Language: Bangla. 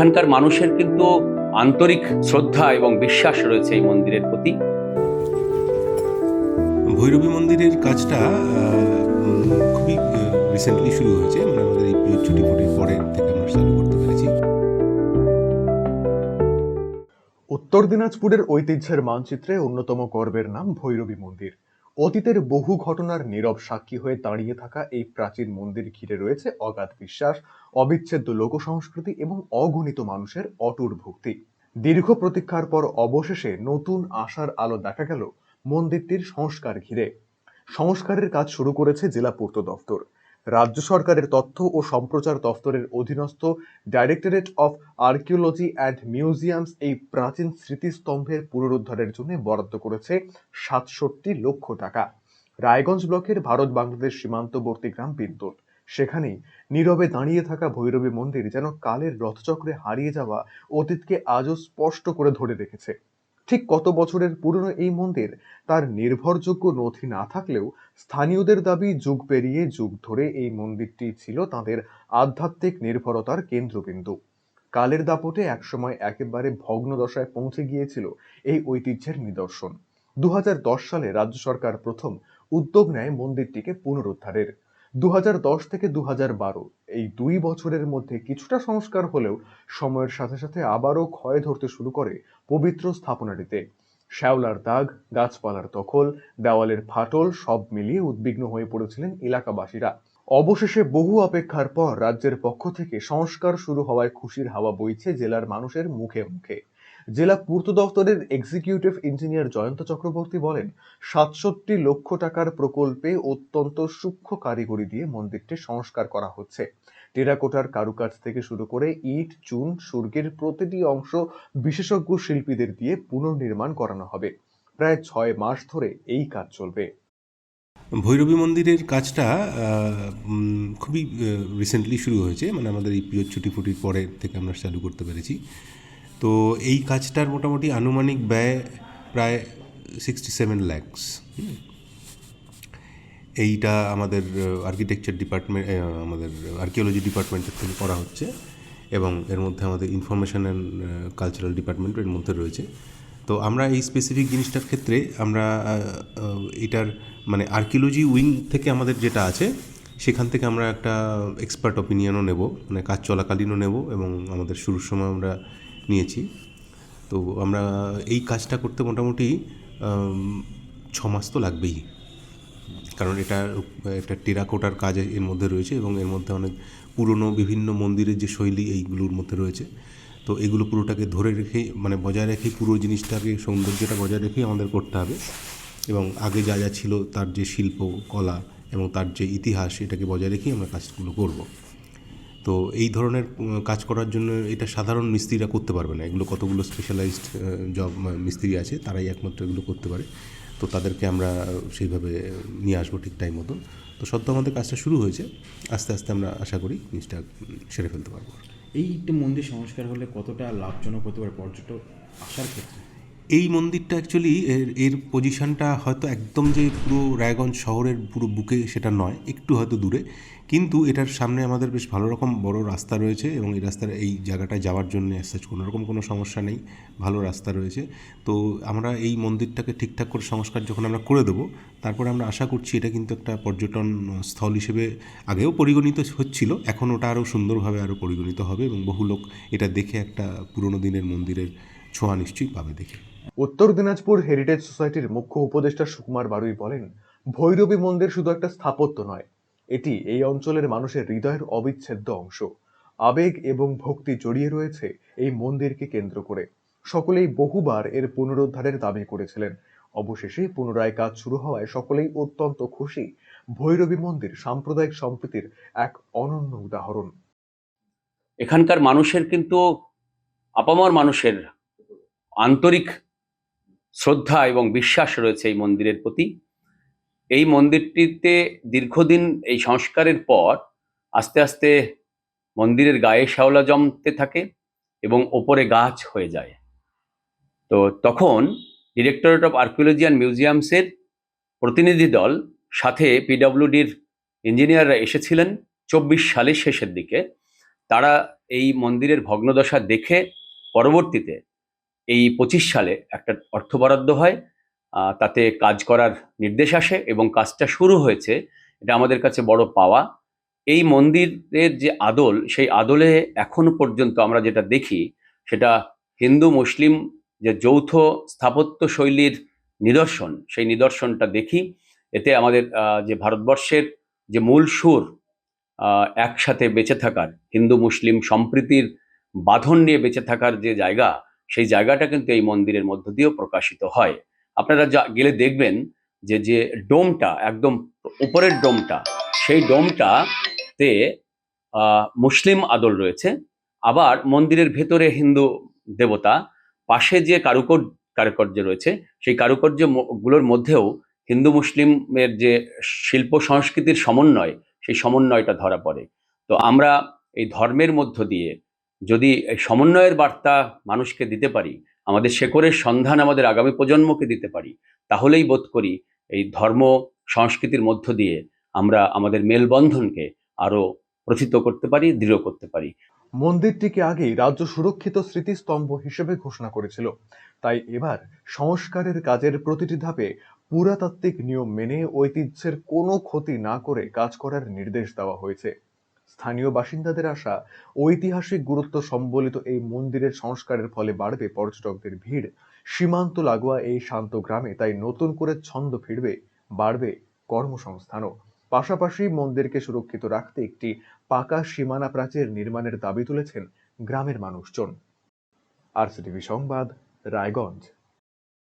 এখানকার মানুষের কিন্তু আন্তরিক শ্রদ্ধা এবং বিশ্বাস রয়েছে এই মন্দিরের প্রতি। ভৈরবী মন্দিরের কাজটা খুবই রিসেন্টলি শুরু হয়েছে। মানে আমাদের এই পুজোর ছুটি ফুটির পরের থেকে আমরা চালু করতে পেরেছি। উত্তর দিনাজপুরের ঐতিহ্যের মানচিত্রে অন্যতম গর্বের নাম ভৈরবী মন্দির। অতীতের বহু ঘটনার নীরব সাক্ষী হয়ে দাঁড়িয়ে থাকা এই প্রাচীন মন্দির ঘিরে রয়েছে অগাধ বিশ্বাস, অবিচ্ছেদ্য লোক সংস্কৃতি এবং অগণিত মানুষের অটুট ভক্তি। দীর্ঘ প্রতীক্ষার পর অবশেষে নতুন আশার আলো দেখা গেল মন্দিরটির সংস্কার ঘিরে। সংস্কারের কাজ শুরু করেছে জেলা পূর্ত দফতর। রাজ্য সরকারের তথ্য ও সম্প্রচার দফতরের অধীনস্থ directorate of archaeology and museums এই প্রাচীন স্মৃতিস্তম্ভের পুনরুদ্ধারের জন্য বরাদ্দ করেছে সাতষট্টি লক্ষ টাকা। রায়গঞ্জ ব্লকের ভারত বাংলাদেশ সীমান্তবর্তী গ্রাম বিদ্যুৎ সেখানেই নীরবে দাঁড়িয়ে থাকা ভৈরবী মন্দির যেন কালের রথচক্রে হারিয়ে যাওয়া অতীতকে আজও স্পষ্ট করে ধরে রেখেছে। ঠিক কত বছরের পুরনো এই মন্দির? তার নির্ভরযোগ্য নথি না থাকলেও স্থানীয়দের দাবি যুগ পেরিয়ে যুগ ধরে এই মন্দিরটি ছিল তাদের আধ্যাত্মিক নির্ভরতার কেন্দ্রবিন্দু। কালের দাপটে একসময় একেবারে ভগ্ন দশায় পৌঁছে গিয়েছিল এই ঐতিহ্যের নিদর্শন। দু হাজার দশ সালে রাজ্য সরকার প্রথম উদ্যোগ নেয় মন্দিরটিকে পুনরুদ্ধারের। দু হাজার দশ থেকে দু হাজার বারো। এই দুই বছরের মধ্যে কিছুটা সংস্কার হলেও সময়ের সাথে সাথে আবারও ক্ষয় ধরতে শুরু করে পবিত্র স্থাপনাটিতে। শ্যাওলার দাগ, গাছপালার দখল, দেওয়ালের ফাটল সব মিলিয়ে উদ্বিগ্ন হয়ে পড়েছিলেন এলাকাবাসীরা। অবশেষে বহু অপেক্ষার পর রাজ্যের পক্ষ থেকে সংস্কার শুরু হওয়ায় খুশির হাওয়া বইছে জেলার মানুষের মুখে মুখে। জেলা পূর্ত দফতরের এক্সিকিউটিভ ইঞ্জিনিয়ার জয়ন্ত চক্রবর্তী বলেন, সাতষট্টি লক্ষ টাকার প্রকল্পে অত্যন্ত সূক্ষ্ম কারিগরি দিয়ে মন্দিরটি সংস্কার করা হচ্ছে। টেরাকোটার কারুকাজ থেকে শুরু করে ইট, চুন, সুর্গের প্রতিটি অংশ বিশেষজ্ঞ শিল্পীদের দিয়ে পুনর্নির্মাণ করানো হবে। প্রায় ছয় মাস ধরে এই কাজ চলবে। ভৈরবী মন্দিরের কাজটা খুবই রিসেন্টলি শুরু হয়েছে। মানে আমাদের এই পুজোর ছুটি ফুটির পরের থেকে আমরা চালু করতে পেরেছি। তো এই কাজটার মোটামুটি আনুমানিক ব্যয় প্রায় সিক্সটি সেভেন ল্যাক্স এইটা আমাদের আর্কিটেকচার ডিপার্টমেন্ট আমাদের আর্কিওলজি ডিপার্টমেন্টের থেকে করা হচ্ছে এবং এর মধ্যে আমাদের ইনফরমেশন অ্যান্ড কালচারাল ডিপার্টমেন্ট এর মধ্যে রয়েছে। তো আমরা এই স্পেসিফিক জিনিসটার ক্ষেত্রে আমরা এটার মানে আর্কিওলজি উইং থেকে আমাদের যেটা আছে, সেখান থেকে আমরা একটা এক্সপার্ট অপিনিয়নও নেব মানে কাজ চলাকালীনও নেব এবং আমাদের শুরুর সময় আমরা নিয়েছি। তো আমরা এই কাজটা করতে মোটামুটি ছ মাস তো লাগবেই। কারণ এটা, একটা টেরাকোটার কাজ এর মধ্যে রয়েছে এবং এর মধ্যে অনেক পুরনো বিভিন্ন মন্দিরের যে শৈলী এইগুলোর মধ্যে রয়েছে। তো এগুলো পুরোটাকে ধরে রেখে মানে বজায় রেখেই পুরো জিনিসটাকে, সৌন্দর্যটা বজায় রেখেই আমাদের করতে হবে। এবং আগে যা যা ছিল তার যে শিল্প, কলা এবং তার যে ইতিহাস, এটাকে বজায় রেখেই আমরা কাজগুলো করব। তো এই ধরনের কাজ করার জন্য এটা সাধারণ মিস্ত্রিরা করতে পারবে না। এগুলো কতগুলো স্পেশালাইজড জব মিস্ত্রি আছে, তারাই একমাত্র এগুলো করতে পারে। তো তাদেরকে আমরা সেইভাবে নিয়ে আসব ঠিক টাইম মতো তো সদ্য আমাদের কাজটা শুরু হয়েছে, আস্তে আস্তে আমরা আশা করি জিনিসটা সেরে ফেলতে পারব। এইটা মন্দির সংস্কার হলে কতটা লাভজনক হতে পারে পর্যটক আসার ক্ষেত্রে? এই মন্দিরটা অ্যাকচুয়ালি এর এর পজিশনটা হয়তো একদম যে পুরো রায়গঞ্জ শহরের পুরো বুকে সেটা নয়, একটু হয়তো দূরে। কিন্তু এটার সামনে আমাদের বেশ ভালো রকম বড় রাস্তা রয়েছে এবং এই রাস্তার এই জায়গাটায় যাওয়ার জন্য অ্যাসাচ কোনো রকম কোনো সমস্যা নেই, ভালো রাস্তা রয়েছে। তো আমরা এই মন্দিরটাকে ঠিকঠাক করে সংস্কার যখন আমরা করে দেবো, তারপরে আমরা আশা করছি এটা কিন্তু একটা পর্যটন স্থল হিসেবে আগেও পরিগণিত হচ্ছিল, এখন ওটা আরও সুন্দরভাবে আরও পরিগণিত হবে এবং বহু লোক এটা দেখে একটা পুরনো দিনের মন্দিরের ছোঁয়া নিশ্চয়ই পাবে দেখে। উত্তর দিনাজপুর হেরিটেজ সোসাইটির মুখ্য উপদেষ্টা সুকুমার বারুই বলেন ভৈরবী মন্দির শুধু একটা স্থাপত্য নয় এটি এই অঞ্চলের মানুষের হৃদয়ের অবিচ্ছেদ্য অংশ। আবেগ এবং ভক্তি জড়িয়ে রয়েছে এই মন্দিরকে কেন্দ্র করে। সকলেই বহুবার এর পুনরুদ্ধারের দাবি করেছিলেন। অবশেষে পুনরায় কাজ শুরু হওয়ায় সকলেই অত্যন্ত খুশি ভৈরবী মন্দির সাম্প্রদায়িক সম্প্রীতির এক অনন্য উদাহরণ। এখানকার মানুষের কিন্তু আপামর মানুষের আন্তরিক শ্রদ্ধা এবং বিশ্বাস রয়েছে এই মন্দিরের প্রতি। এই মন্দিরটিতে দীর্ঘদিন এই সংস্কারের পর আস্তে আস্তে মন্দিরের গায়ে শ্যাওলা জমতে থাকে এবং ওপরে গাছ হয়ে যায়। তো তখন ডিরেক্টরেট অফ আর্কিওলজি অ্যান্ড মিউজিয়ামসের প্রতিনিধি দল সাথে পিডব্লিউডির ইঞ্জিনিয়াররা এসেছিলেন চব্বিশ সালের শেষের দিকে। তারা এই মন্দিরের ভগ্নদশা দেখে পরবর্তীতে এই পঁচিশ সালে একটা অর্থ বরাদ্দ হয় তাতে কাজ করার নির্দেশ আসে এবং কাজটা শুরু হয়েছে, এটা আমাদের কাছে বড় পাওয়া। এই মন্দিরের যে আদল, সেই আদলে এখনও পর্যন্ত আমরা যেটা দেখি, সেটা হিন্দু, মুসলিম যে যৌথ স্থাপত্য শৈলীর নিদর্শন, সেই নিদর্শনটা দেখি। এতে আমাদের যে ভারতবর্ষের যে মূল সুর একসাথে বেঁচে থাকার, হিন্দু, মুসলিম সম্প্রীতির বাঁধন নিয়ে বেঁচে থাকার যে জায়গা সেই জায়গাটা কিন্তু এই মন্দিরের মধ্য দিয়েও প্রকাশিত হয়। আপনারা যা গেলে দেখবেন যে যে ডোমটা, একদম উপরের ডোমটা, সেই ডোমটাতে মুসলিম আদল রয়েছে। আবার মন্দিরের ভেতরে হিন্দু দেবতা, পাশে যে কারুকর কারুকার্য রয়েছে, সেই কারুকার্যগুলোর মধ্যেও হিন্দু মুসলিমের যে শিল্প সংস্কৃতির সমন্বয়, সেই সমন্বয়টা ধরা পড়ে। তো আমরা এই ধর্মের মধ্য দিয়ে যদি সমন্বয়ের বার্তা মানুষকে দিতে পারি, আমাদের শেকড়ের সন্ধান আমাদের আগামী প্রজন্মকে দিতে পারি, তাহলেই বোধ করি এই ধর্ম সংস্কৃতির মধ্য দিয়ে আমরা আমাদের মেলবন্ধনকে আরও প্রথিত করতে পারি, দৃঢ় করতে পারি। মন্দিরটিকে আগেই রাজ্য সুরক্ষিত স্মৃতিস্তম্ভ হিসেবে ঘোষণা করেছিল। তাই এবার সংস্কারের কাজের প্রতিটি ধাপে পুরাতাত্ত্বিক নিয়ম মেনে ঐতিহ্যের কোনো ক্ষতি না করে কাজ করার নির্দেশ দেওয়া হয়েছে। স্থানীয় বাসিন্দাদের আশা, ঐতিহাসিক গুরুত্ব সম্বলিত এই মন্দিরের সংস্কারের ফলে বাড়বে পর্যটকদের ভিড়। সীমান্ত লাগোয়া এই শান্ত গ্রামে তাই নতুন করে ছন্দ ফিরবে, বাড়বে কর্মসংস্থানও। পাশাপাশি মন্দিরকে সুরক্ষিত রাখতে একটি পাকা সীমানা প্রাচীর নির্মাণের দাবি তুলেছেন গ্রামের মানুষজন। আরসিটিভি সংবাদ, রায়গঞ্জ।